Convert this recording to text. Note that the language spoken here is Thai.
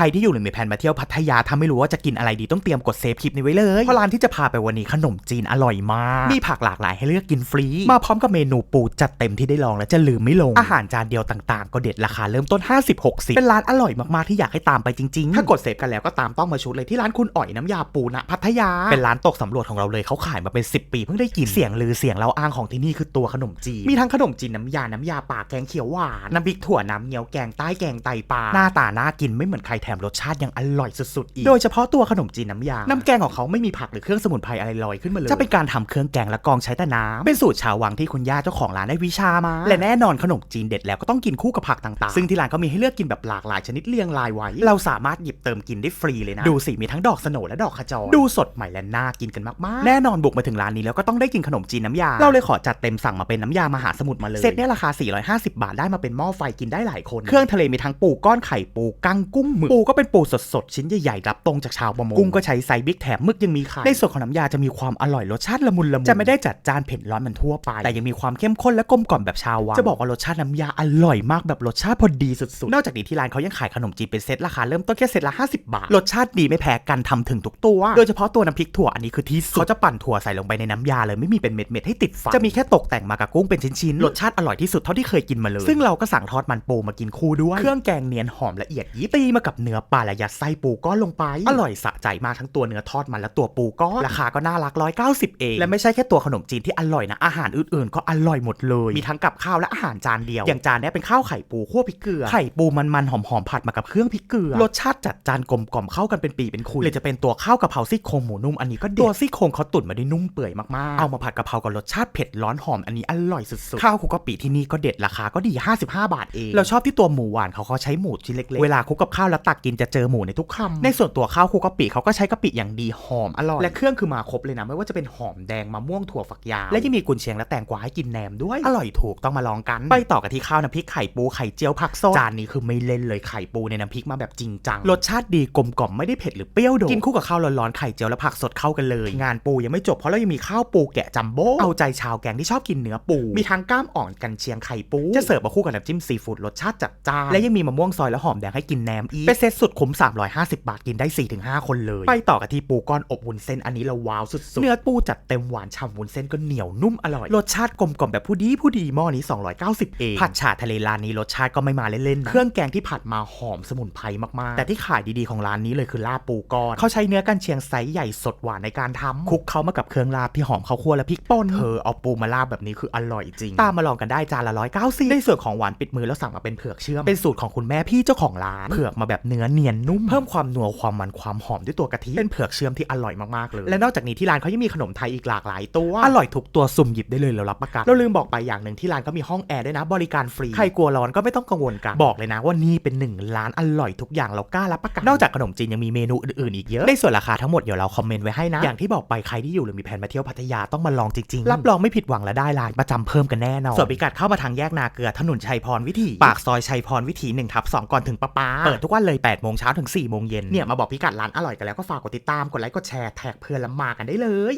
รที่อยู่หรือมีแผนมาเที่ยวพัทยาถ้าไม่รู้ว่าจะกินอะไรดีต้องเตรียมกดเซฟคลิปนี้ไว้เลยเพราะร้านที่จะพาไปวันนี้ขนมจีนอร่อยมากมีผักหลากหลายให้เลือกกินฟรี มาพร้อมกับเมนูปูจัดเต็มที่ได้ลองและจะลืมไม่ลงอาหารจานเดียวต่างๆ ก็เด็ดราคาเริ่มต้น 50-60 เป็นร้านอร่อยมากๆที่อยากให้ตามไปจริงๆ ถ้ากดเซฟกันแล้วก็ตามต้องมาชุดเลยที่ร้านคุณอ๋อยน้ำยาปูณพัทยา เป็นร้านตกสำรวจของเราเลยเขาขายมาเป็น 10 ปีเพิ่งได้กินเสียงลือเสียงเล่าอ้างของที่นี่คือตัวขนมจีนมีทั้งขนมจีนน้ำยาน้ำยาป่าแกงเขียวหวานน้ำพริกถั่วน้ำเงี้ยวแกงใต้แกงไตปลาหน้าตาน่ากินไม่เหมือนใครแถมรสชาติยังอร่อยสุดๆอีก โดยเฉพาะตัวขนมจีนน้ำยา น้ำแกงของเขาไม่มีผักหรือเครื่องสมุนไพรอะไรลอยขึ้นมาเลย จะเป็นการทำเครื่องแกงและกองใช้แต่น้ำเป็นสูตรชาววังที่คุณย่าเจ้าของร้านได้วิชามา และแน่นอนขนมจีนเด็ดแล้วก็ต้องกินคู่กับผักต่างๆ ซึ่งที่ร้านก็มีให้เลือกกินแบบหลากหลายชนิดเรียงรายไว้ เราสามารถหยิบเติมกินได้ฟรีเลยนะ ดูสิมีทั้งดอกสโหนและดอกขจร ดูสดใหม่และน่ากินกันมากๆ แน่นอนบุกมาถึงร้านนี้แล้วก็ต้องได้กินขนมจีนน้ำยา เราเลยขอจัดเต็มสั่งมาเป็นน้ำยามหาสมุทรมาเลยเซตเนี้ยราคา 450 บาทได้มาเป็นหม้อไฟกินได้หลายคน เครื่องทะเลมีทั้งปูก้อนไข่ปูกั้งกุ้งหมึกปูก็เป็นปูสดๆ ชิ้นใหญ่ๆ รับตรงจากชาวประมง กุ้งก็ใช้ไซส์บิ๊กแถมหมึกยังมีไข่ในส่วนของน้ำยาจะมีความอร่อยรสชาติละมุนละมุนจะไม่ได้จัดจานเผ็ดร้อนเหมือนทั่วไป แต่ยังมีความเข้มข้นและกลมกล่อมแบบชาววังจะบอกว่ารสชาติน้ำยาอร่อยมากแบบรสชาติพอดีสุดๆ นอกจากนี้ที่ร้านเขายังขายขนมจีนเป็นเซตราคาเริ่มต้นแค่เซตละ 50 บาท รสชาติดีไม่แพ้กันทำถึงทุกตัว โดยเฉพาะตัวน้ำพริกถั่วอันนี้คือที่สุดเขาจะปั่นถั่วใส่ลงไปในน้ำยาเลยไม่มีเป็นเม็ดๆให้ติดฟันจะมีแค่ตกแต่งมากับกุ้งเป็นชิ้นๆรสชาติอร่อยที่สุดเท่าที่เคยกินมาเลย ซึ่งเราก็สั่งทอดมันปูมากินคู่ด้วยเครื่องแกงเนียนหอมละเอียดยิบตีมากับเนื้อปลาและยัดไส้ปูก้อนลงไป อร่อยสะใจมากทั้งตัวเนื้อทอดมันและตัวปูก้อนราคาก็น่ารัก190เอง และไม่ใช่แค่ตัวขนมจีนที่อร่อยนะ อาหารอื่นๆ ก็อร่อยหมดเลย มีทั้งกับข้าวและอาหารจานเดียว อย่างจานเนี้ยเป็นข้าวไข่ปูคั่วพริกเกลือ ไข่ปูมันๆหอมๆผัดมากับเครื่องพริกเกลือ รสชาติจัดจานกลมกล่อมเข้ากันเป็นปีเป็นคุยหรือจะเป็นตัวข้าวกะเพราซี่โครงหมูนุ่มอันนี้ก็เด็ดตัวซี่โครงเขาตุ๋นมาได้นุ่มเปื่อยมากๆ เอามาผัดกะเพรากับรสชาติเผ็ดร้อนหอมอันนี้อร่อยสุดๆ ข้าวคลุกกะปิที่นี่ก็เด็ดราคาก็ดี 55 บาทเอง เราชอบที่ตัวหมูหวานเขาเขาใช้หมูชิ้นเล็กๆ เวลาคลุกกับข้าวแล้วตักกินจะเจอหมูในทุกคำในส่วนตัวข้าวคลุกกะปิเขาก็ใช้กะปิอย่างดีหอมอร่อยและเครื่องคือมาครบเลยนะไม่ว่าจะเป็นหอมแดงมะม่วงถั่วฝักยาวและยังมีกุนเชียงและแตงกวาให้กินแหนมด้วย อร่อยถูกต้องมาลองกันไปต่อกันที่ข้าวน้ำพริกไข่ปูไข่เจียวผักสดจานนี้คือไม่เล่นเลยไข่ปูในน้ำพริกมาแบบจริงจังรสชาติดีกลมกล่อมไม่ได้เผ็ดหรือเปรี้ยวโดดกินคู่กับข้าวร้อนๆไข่เจียวและผักสดเข้ากันเลย งานปูยังไม่จบเพราะเรายังมีข้าวปูแกะจัมโบ้เอาใจชาวแกงที่ชอบกินเนื้อปู มีทั้งกล้ามอ่อนกันเชียงไข่ปูจะเสิร์ฟมาคู่กับน้ำจิ้มซีฟู้ดรสชาติจัดจ้านและยังมีมะม่วงซอยและหอมแดงให้กินแหนมอีกเป็นเซตสุดคุ้ม 350 บาทกินได้ 4-5 คนเลย ไปต่อกันที่ปูก้อนอบวุ้นเส้นอันนี้เราว้าวสุดๆ เนื้อปูจัดเต็มหวานฉ่ำวุ้นเส้นก็เหนียวนุ่มอร่อย รสชาติกลมกล่อมแบบผู้ดีผู้ดีหม้อนี้ 290 เอง ผัดฉ่าทะเลร้านนี้รสชาติก็ไม่มาเล่นๆนะเครื่องแกงที่ผัดมาหอมสมุนไพรมากๆ แต่ที่ขายดีๆของร้านนี้เลยคือลาบปูก้อนเขาใช้เนื้อกันเชียงไซส์ใหญ่สดหวานในการทำคลุกเข้ามากับเครื่องลาบที่หอมข้าวคั่วและพริกป่นเธอเอาปูมาลาบแบบนี้คืออร่อยจริงตามมาลองกันได้จานละ190ในส่วนของหวานปิดมือแล้วสั่งมาเป็นเผือกเชื่อมเป็นสูตรของคุณแม่พี่เจ้าของร้านเผือกมาแบบเนื้อเนียนนุ่มเพิ่มความนัวความมันความหอมด้วยตัวกะทิเป็นเผือกเชื่อมที่อร่อยมากๆเลย และนอกจากนี้ที่ร้านเขายังมีขนมไทยอีกหลากหลายตัวอร่อยทุกตัวสุ่มหยิบได้เลยเรารับประกันเราลืมบอกไปอย่างหนึ่งที่ร้านก็มีห้องแอร์ด้วยนะบริการฟรีใครกลัวร้อนก็ไม่ต้องกังวลกันบอกเลยนะว่านี่เป็นหนึ่งร้านอร่อยทุกอย่างเรากล้ารับประกันนอกจากขนมจีนยังมีเมนูอื่นๆอีกเยอะในส่วนราคาทั้งหมดเดี๋ยวเราคอมเมนต์ไว้ให้นะอย่างที่บอกไปใครที่อยู่หรือมีแผนมาเที่ยวพัทยาต้องมาลองจริงๆรับรองไม่ผิดหวังและได้ร้านประจำเพิ่มกันแน่นอนส่วนพิกัดเข้ามาทางแยกนาเกลือถนนชัยพรวิถีปากซอยชัยพรวิถี1ทับ2ก่อนถึงปะปาเปิดทุกวันเลย8โมงเช้าถึง4โมงเย็นเนี่ยมาบอกพิกัดร้านอร่อยกันแล้วก็ฝากกดติดตามกดไลค์กดแชร์แท็กเพื่อนแล้วมากันได้เลย